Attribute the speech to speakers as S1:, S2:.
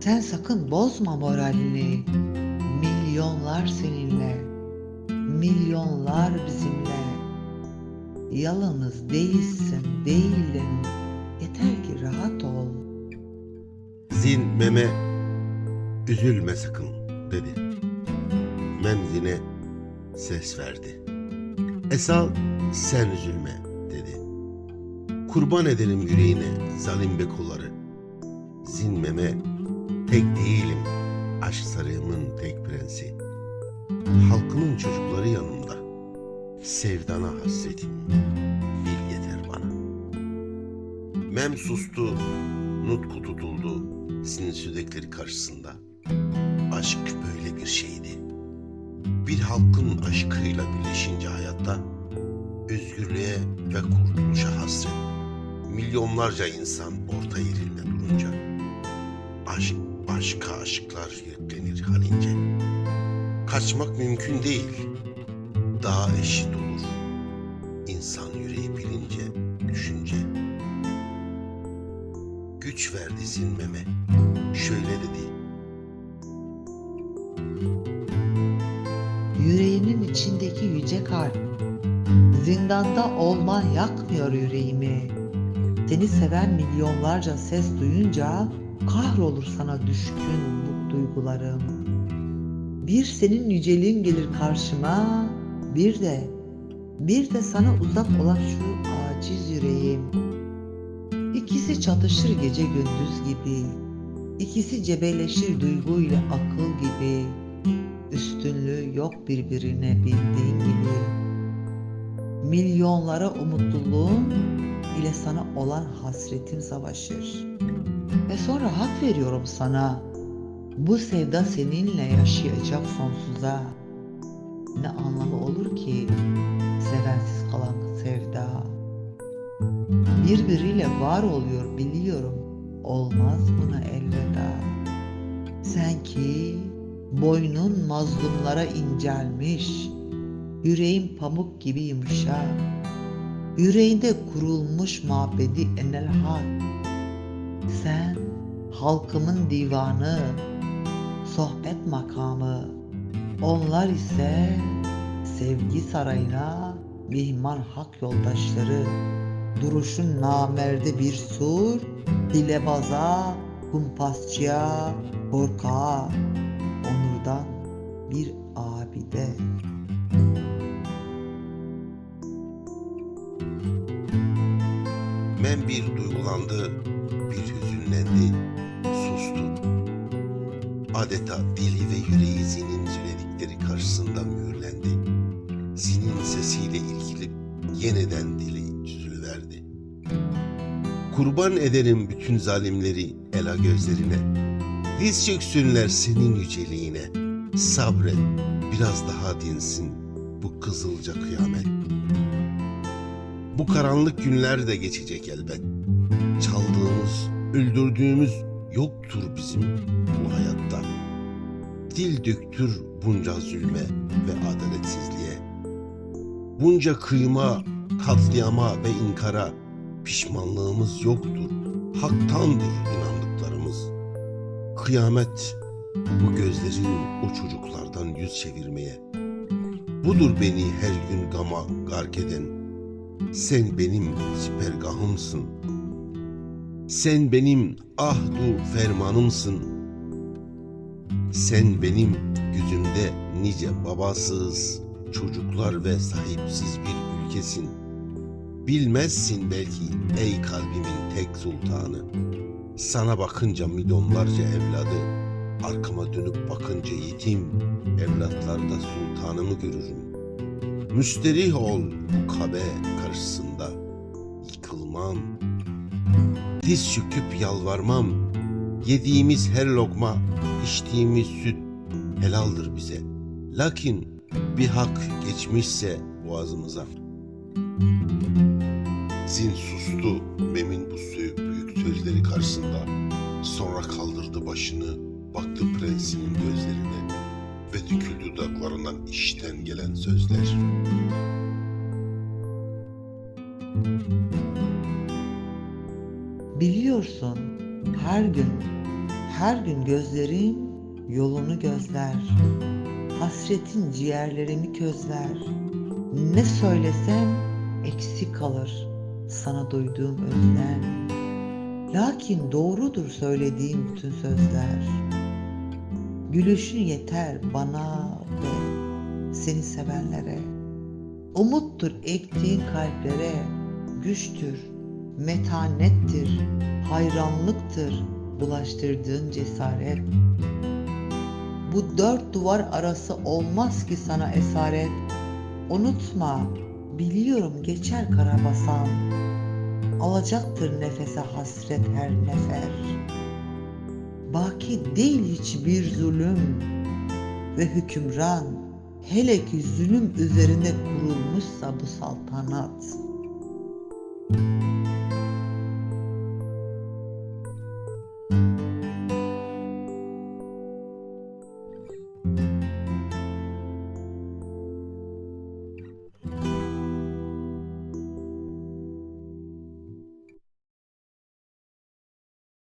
S1: Sen sakın bozma moralini. Milyonlar seninle. Milyonlar bizimle. Yalnız değilsin, değilim. Yeter ki rahat ol.
S2: Zin meme üzülme sakın dedi. Mem zine ses verdi. Esal sen üzülme dedi. Kurban ederim yüreğine zalim bekoları. Zin meme tek değilim aşk sarığımın tek prensi. Halkımın çocukları yanımda. Sevdana hasretim bil yeter bana. Mem sustu, nutku tutuldu zin südekleri karşısında. Aşk böyle bir şeydi. Bir halkın aşkıyla birleşince hayatta özgürlüğe ve kurtuluşa hasret. Milyonlarca insan orta yerinde durunca aşk başka aşklar yüklenir halince. Kaçmak mümkün değil. Daha eşit olur. İnsan yüreği bilince, düşünce. Güç verdi zinmeme. Şöyle dedi.
S1: Yüreğinin içindeki yüce kalp. Zindanda olman yakmıyor yüreğimi. Seni seven milyonlarca ses duyunca kahrolur sana düşkün bu duygularım. Bir senin yüceliğin gelir karşıma, bir de, bir de sana uzak olan şu aciz yüreğim. İkisi çatışır gece gündüz gibi. İkisi cebelleşir duyguyla akıl gibi. Üstünlüğü yok birbirine bildiğin gibi. Milyonlara umutluluğum ile sana olan hasretim savaşır. Ve sonra hak veriyorum sana. Bu sevda seninle yaşayacak sonsuza. Ne anlamı olur ki sevensiz kalan sevda? Birbiriyle var oluyor biliyorum. Olmaz buna elveda. Sen ki boynun mazlumlara incelmiş, yüreğin pamuk gibi yumuşak, yüreğinde kurulmuş mabedi enel hak. Sen halkımın divanı, sohbet makamı, onlar ise sevgi sarayına mihman hak yoldaşları, duruşun namerde bir sur, dilebaza, kumpasçıya, korkağa, onurdan bir abide.
S2: Mem bir duygulandı, hüzünlendi, sustu. Adeta dili ve yüreği zinin söyledikleri karşısında mühürlendi. Zinin sesiyle ilgili yeniden dili çözülüverdi. Kurban ederim bütün zalimleri ela gözlerine. Diz çöksünler senin yüceliğine. Sabret, biraz daha dinsin bu kızılca kıyamet. Bu karanlık günler de geçecek elbet. Çaldığımız, öldürdüğümüz yoktur bizim bu hayatta. Dil döktür bunca zulme ve adaletsizliğe. Bunca kıyma, katliama ve inkara pişmanlığımız yoktur. Haktandır inandıklarımız. Kıyamet bu gözlerin o çocuklardan yüz çevirmeye. Budur beni her gün gama gark eden sen benim sipergahımsın. Sen benim ahdu fermanımsın. Sen benim yüzümde nice babasız çocuklar ve sahipsiz bir ülkesin. Bilmezsin belki ey kalbimin tek sultanı. Sana bakınca milyonlarca evladı, arkama dönüp bakınca yetim evlatlarda sultanımı görürüm. Müsterih ol bu kabe karşısında. Yıkılmam. Diz çöküp yalvarmam. Yediğimiz her lokma, içtiğimiz süt helaldir bize. Lakin bir hak geçmişse boğazımıza. Zin sustu Mem'in bu büyük sözleri karşısında. Sonra kaldırdı başını, baktı prensinin gözlerine ve döküldü dudaklarından işten gelen sözler.
S1: Biliyorsun her gün, Her gün gözlerim yolunu gözler. Hasretin ciğerlerimi közler. Ne söylesem eksik kalır sana duyduğum özlem. Lakin doğrudur söylediğim bütün sözler. Gülüşün yeter bana ve seni sevenlere. Umuttur ektiğin kalplere, güçtür, metanettir, hayranlıktır bulaştırdığın cesaret. Bu dört duvar arası olmaz ki sana esaret. Unutma, biliyorum geçer karabasan. Alacaktır nefese hasret her nefer. Baki değil hiçbir zulüm ve hükümran. Hele ki zulüm üzerinde kurulmuşsa bu saltanat.